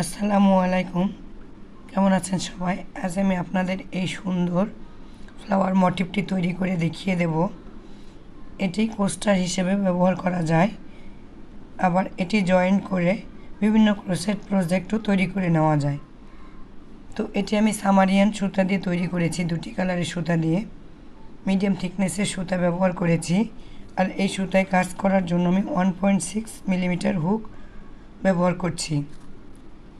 আসসালামু আলাইকুম। কেমন আছেন সবাই? আজ আমি আপনাদের এই সুন্দর ফ্লাওয়ার মোটিভটি তৈরি করে দেখিয়ে দেব। এটি কোস্টার হিসেবে ব্যবহার করা যায়। আবার এটি জয়েন করে বিভিন্ন ক্রোসেট প্রজেক্টও তৈরি করে নেওয়া যায়। তো এটি আমি সামারিয়ান সুতা দিয়ে তৈরি করেছি, দুটি কালারের সুতা দিয়ে। মিডিয়াম থিকনেসের সুতা ব্যবহার করেছি। আর এই সুতায় কাজ করার জন্য আমি one point six millimetre hook ব্যবহার করছি।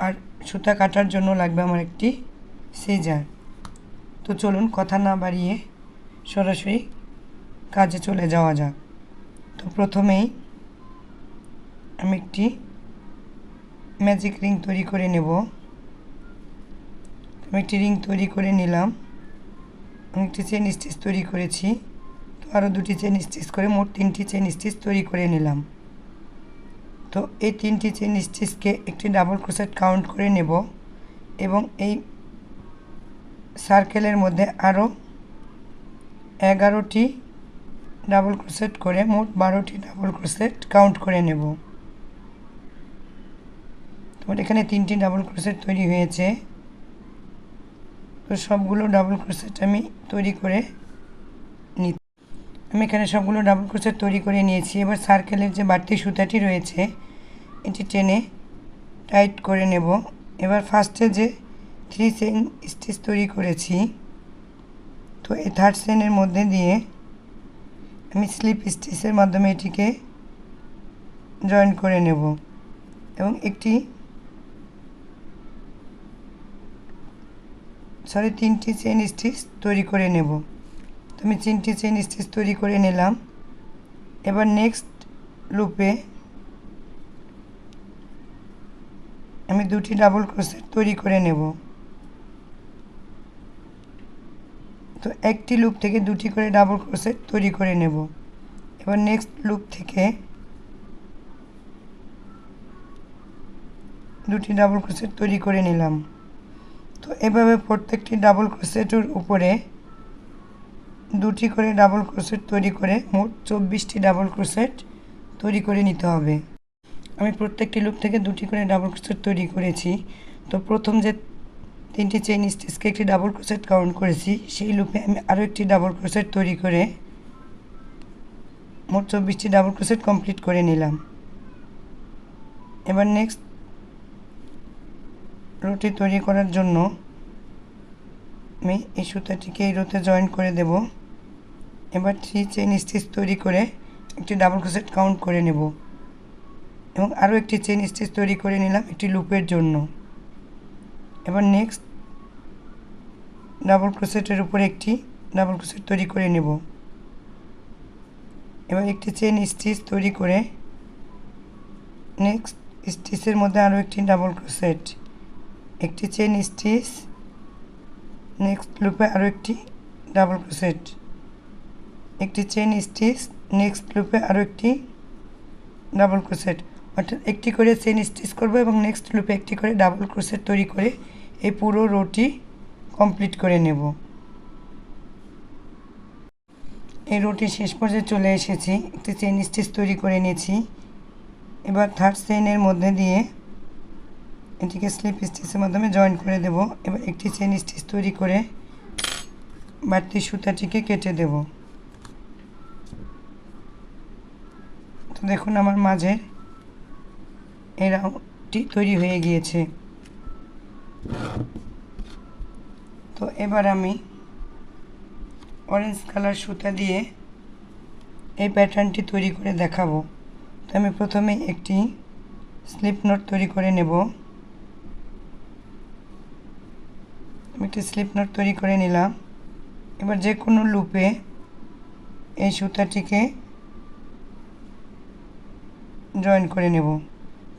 আর সুতা কাটার জন্য লাগবে আমার একটি সিজার তো চলুন কথা না বাড়িয়ে সরাসরি কাজে চলে যাওয়া যাক। তো প্রথমেই আমি একটি ম্যাজিক রিং তৈরি করে নেব। আমি একটি রিং তৈরি করে নিলাম। আমি একটি চেন স্টিচ তৈরি করেছি। তো আরও দুটি চেন স্টিচ করে মোট তিনটি চেন স্টিচ তৈরি করে নিলাম। তো এই তিনটি চেন স্টিচকে একটি ডাবল ক্রোসেট কাউন্ট করে নেব এবং এই সার্কেলের মধ্যে আরও এগারোটি ডাবল ক্রোসেট করে মোট বারোটি ডাবল ক্রোসেট কাউন্ট করে নেব। তোমার এখানে তিনটি ডাবল ক্রোসেট তৈরি হয়েছে। তো সবগুলো ডাবল ক্রোসেট আমি তৈরি করে আমি এখানে সবগুলো ডাবল ক্রোসেট তৈরি করে নিয়েছি। এবার সার্কেলের যে বাড়তি সুতাটি রয়েছে, এটি টেনে টাইট করে নেব। এবার ফার্স্টে যে থ্রি চেন স্টিচ তৈরি করেছি, তো এই থার্ড চেনের মধ্যে দিয়ে আমি স্লিপ স্টিচের মাধ্যমে এটিকে জয়েন করে নেব। এবং একটি সরি তিনটি চেন স্টিচ তৈরি করে নেব। তো আমি তিনটি চেন স্টিচ তৈরি করে নিলাম। এবার নেক্সট লুপে আমি দুটি ডাবল ক্রোসেট তৈরি করে নেব। তো একটি লুপ থেকে দুটি করে ডাবল ক্রোসেট তৈরি করে নেব। এবার নেক্সট লুপ থেকে দুটি ডাবল ক্রোসেট তৈরি করে নিলাম। তো এভাবে প্রত্যেকটি ডাবল ক্রোসেটের উপরে দুটি করে ডাবল ক্রোসেট তৈরি করে মোট চব্বিশটি ডাবল ক্রোসেট তৈরি করে নিতে হবে। আমি প্রত্যেকটি লুপ থেকে দুটি করে ডাবল ক্রোসেট তৈরি করেছি। তো প্রথম যে তিনটি চেইন স্টিচকে একটি ডাবল ক্রোসেট কাউন্ট করেছি, সেই লুপে আমি আরও একটি ডাবল ক্রোসেট তৈরি করে মোট চব্বিশটি ডাবল ক্রোসেট কমপ্লিট করে নিলাম। এবার নেক্সট রুটি তৈরি করার জন্য আমি এই সুতাটিকে এই রোতে জয়েন করে দেব। এবার থ্রি চেইন স্টিচ তৈরি করে একটি ডাবল ক্রোসেট কাউন্ট করে নেব। এবং আরও একটি চেন স্টিচ তৈরি করে নিলাম একটি লুপের জন্য। এবার নেক্সট ডাবল ক্রোসেটের উপরে একটি ডাবল ক্রোসেট তৈরি করে নেব। এবার একটি চেন স্টিচ তৈরি করে নেক্সট স্টিচের মধ্যে আরও একটি ডাবল ক্রোসেট একটি চেন স্টিচ নেক্সট লুপে আরও একটি ডাবল ক্রোসেট একটি চেন স্টিচ, নেক্সট লুপে আরও একটি ডাবল ক্রোসেট অর্থাৎ একটি করে চেন স্টিচ করব এবং নেক্সট লুপে একটি করে ডাবল ক্রোসেট তৈরি করে এই পুরো রোটি কমপ্লিট করে নেব। এই রোটি শেষ পর্যায়ে চলে এসেছি, একটি চেন স্টিচ তৈরি করে নিয়েছি। এবার থার্ড চেইনের মধ্যে দিয়ে এটিকে স্লিপ স্টিচের মাধ্যমে জয়েন করে দেব এবার একটি চেন স্টিচ তৈরি করে বাড়তি সুতাটিকে কেটে দেব। তো দেখুন আমার মাঝে এই রাউন্ডটি তৈরি হয়ে গিয়েছে। তো এবার আমি অরেঞ্জ কালার সুতা দিয়ে এই প্যাটার্নটি তৈরি করে দেখাবো। তো আমি প্রথমে একটি স্লিপ নোট তৈরি করে নেব আমি একটি স্লিপ নোট তৈরি করে নিলাম। এবার যে কোনো লুপে এই সুতাটিকে জয়েন করে নেব।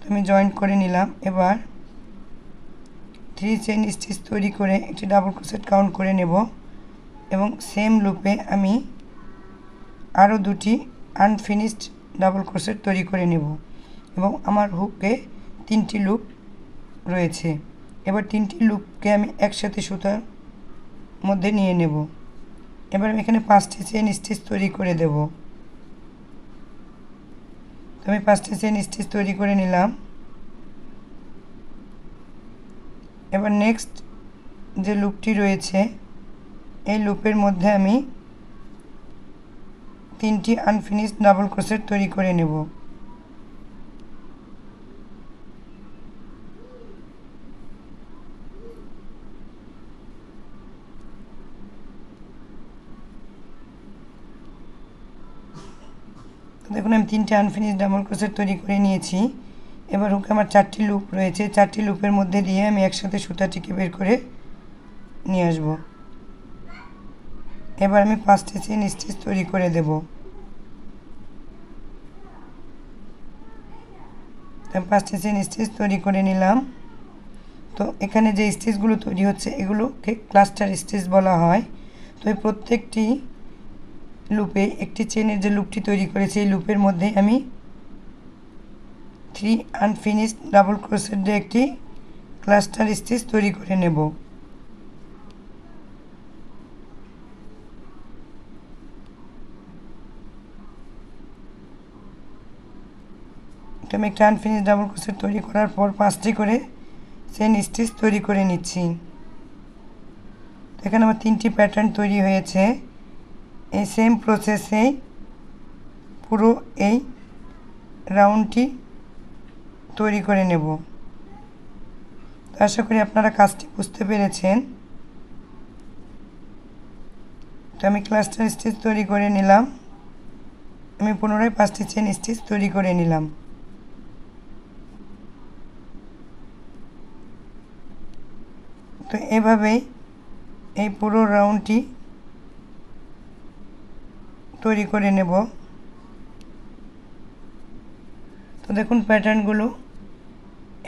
আমি জয়েন করে নিলাম। এবার থ্রি চেন স্টিচ তৈরি করে একটি ডাবল ক্রোসেট কাউন্ট করে নেব এবং সেম লুপে আমি আরও দুটি আনফিনিশড ডাবল ক্রোসেট তৈরি করে নেব এবং আমার হুকে তিনটি লুপ রয়েছে। এবার তিনটি লুপকে আমি একসাথে সুতার মধ্যে নিয়ে নেব। এবার আমি এখানে পাঁচটি চেন স্টিচ তৈরি করে দেব। তো আমি পাঁচটি চেন স্টিচ তৈরি করে নিলাম। এবার নেক্সট যে লুপটি রয়েছে, এই লুপের মধ্যে আমি তিনটি আনফিনিশড ডাবল ক্রোশেট তৈরি করে নেব। দেখুন, আমি তিনটে আনফিনিশ ডাবল ক্রোশেট তৈরি করে নিয়েছি। এবার হুকে আমার চারটি লুপ রয়েছে। চারটি লুপের মধ্যে দিয়ে আমি একসাথে সুতাটিকে বের করে নিয়ে আসব। এবার আমি পাঁচটি চেন স্টিচ তৈরি করে দেব। পাঁচটি চেন স্টিচ তৈরি করে নিলাম। তো এখানে যে স্টিচগুলো তৈরি হচ্ছে, এগুলোকে ক্লাস্টার স্টিচ বলা হয়। তো এই প্রত্যেকটি লুপে একটি চেনের যে লুপটি তৈরি করেছি এই লুপের মধ্যে আমি থ্রি আনফিনিশড ডাবল ক্রোসের দিয়ে একটি ক্লাস্টার স্টিচ তৈরি করে নেব। আমি একটা আনফিনিশ ডাবল ক্রোসেট তৈরি করার পর পাঁচটি করে চেন স্টিচ তৈরি করে নিচ্ছি। এখানে আমার তিনটি প্যাটার্ন তৈরি হয়েছে। এই সেম প্রসেসেই পুরো এই রাউন্ডটি তৈরি করে নেব। আশা করি আপনারা কাজটি বুঝতে পেরেছেন। তো আমি ক্লাস্টার স্টিচ তৈরি করে নিলাম। আমি পুনরায় পাঁচটি চেন স্টিচ তৈরি করে নিলাম। তো এভাবেই এই পুরো রাউন্ডটি তৈরি করে নেব। তো দেখুন প্যাটার্নগুলো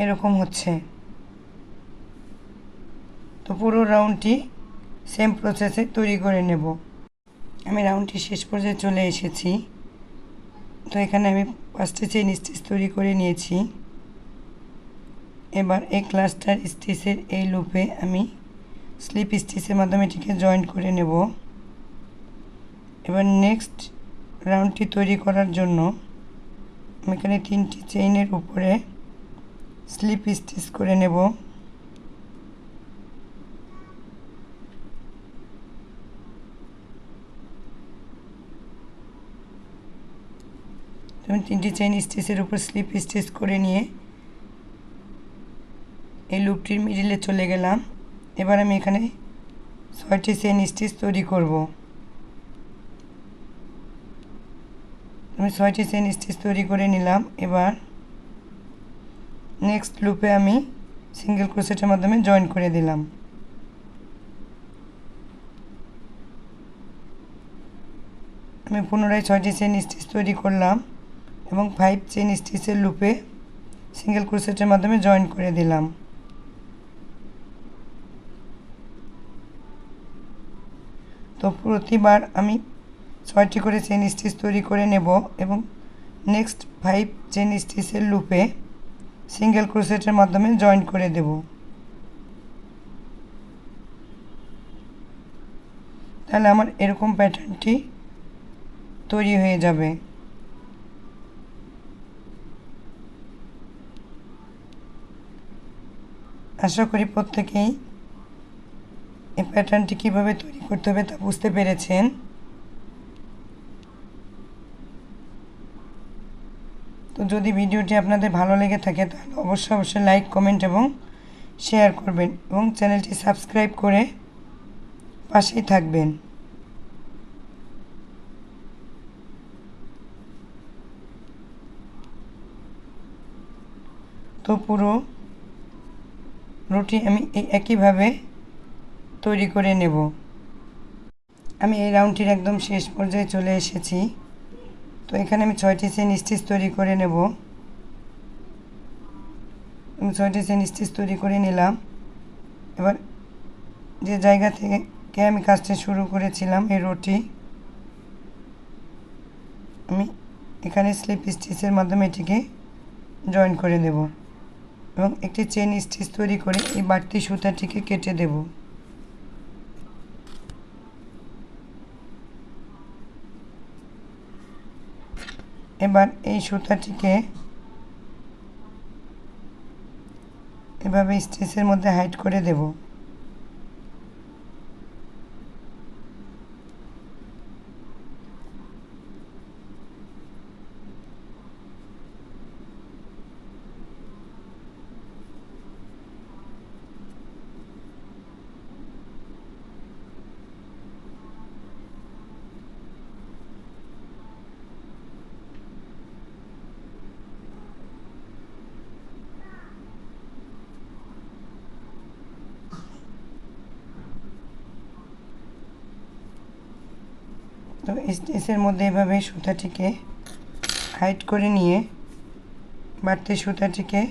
এরকম হচ্ছে। তো পুরো রাউন্ডটি সেম প্রসেসে তৈরি করে নেব। আমি রাউন্ডটি শেষ পর্যায়ে চলে এসেছি। তো এখানে আমি পাঁচটা চেন স্টিচ তৈরি করে নিয়েছি। এবার এই ক্লাস্টার স্টিচের এই লুপে আমি স্লিপ স্টিচের মাধ্যমে এটিকে জয়েন্ট করে নেব। এবার নেক্সট রাউন্ডটি তৈরি করার জন্য আমি এখানে তিনটি চেইনের উপরে স্লিপ স্টিচ করে নেব। তিনটি চেইন স্টিচের উপর স্লিপ স্টিচ করে নিয়ে এই লুপটির মিডিলে চলে গেলাম। এবার আমি এখানে ছয়টি চেইন স্টিচ তৈরি করব। আমি ছয়টি চেন স্টিচ তৈরি করে নিলাম। এবার নেক্সট লুপে আমি সিঙ্গেল ক্রোসেটের মাধ্যমে জয়েন করে দিলাম। আমি পুনরায় ছয়টি চেন স্টিচ তৈরি করলাম এবং ফাইভ চেন স্টিচের লুপে সিঙ্গেল ক্রোসেটের মাধ্যমে জয়েন করে দিলাম। তো প্রতিবার আমি ছয়টি করে চেন স্টিচ তৈরি করে নেব এবং নেক্সট ফাইভ চেন স্টিচের লুপে সিঙ্গেল ক্রোসেটের মাধ্যমে জয়েন করে দেব। তাহলে আমার এরকম প্যাটার্নটি তৈরি হয়ে যাবে। আশা করি প্রত্যেকেই এই প্যাটার্নটি কীভাবে তৈরি করতে হবে তা বুঝতে পেরেছেন। তো যদি ভিডিওটি আপনাদের ভালো লেগে থাকে, তাহলে অবশ্যই অবশ্যই লাইক কমেন্ট এবং শেয়ার করবেন এবং চ্যানেলটি সাবস্ক্রাইব করে পাশেই থাকবেন। তো পুরো রুটি আমি এই একইভাবে তৈরি করে নেব। আমি এই রাউন্ডটির একদম শেষ পর্যায়ে চলে এসেছি। তো এখানে আমি ছয়টি চেন স্টিচ তৈরি করে নেব। আমি ছয়টি চেন স্টিচ তৈরি করে নিলাম। এবার যে জায়গা থেকে আমি কাজটা শুরু করেছিলাম, এই রোটি, আমি এখানে স্লিপ স্টিচের মাধ্যমে এটিকে জয়েন করে দেব এবং একটি চেন স্টিচ তৈরি করে এই বাড়তি সুতাটিকে কেটে দেব। এবার এই সুতাটিকে এভাবে স্টিচের মধ্যে হাইট করে দেব। তো স্টিচের মধ্যে এভাবে সুতাটিকে হাইট করে নিয়ে বাড়তি সুতাটিকে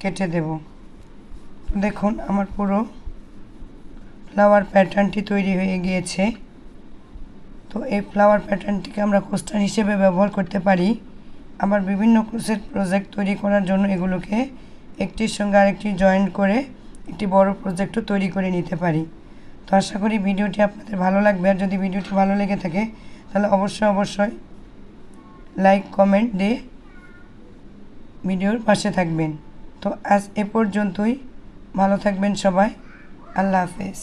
কেটে দেব। দেখুন, আমার পুরো ফ্লাওয়ার প্যাটার্নটি তৈরি হয়ে গিয়েছে। তো এই ফ্লাওয়ার প্যাটার্নটিকে আমরা কোস্টার হিসেবে ব্যবহার করতে পারি। আবার বিভিন্ন ক্রুসের প্রজেক্ট তৈরি করার জন্য এগুলোকে একটির সঙ্গে আরেকটি জয়েন্ট করে একটি বড় প্রজেক্টও তৈরি করে নিতে পারি। তো আশা করি ভিডিওটি আপনাদের ভালো লাগবে। আর যদি ভিডিওটি ভালো লেগে থাকে, তাহলে অবশ্যই অবশ্যই লাইক কমেন্ট দিয়ে ভিডিওর পাশে থাকবেন। তো আজ এ পর্যন্তই। ভালো থাকবেন সবাই। আল্লাহ হাফেজ।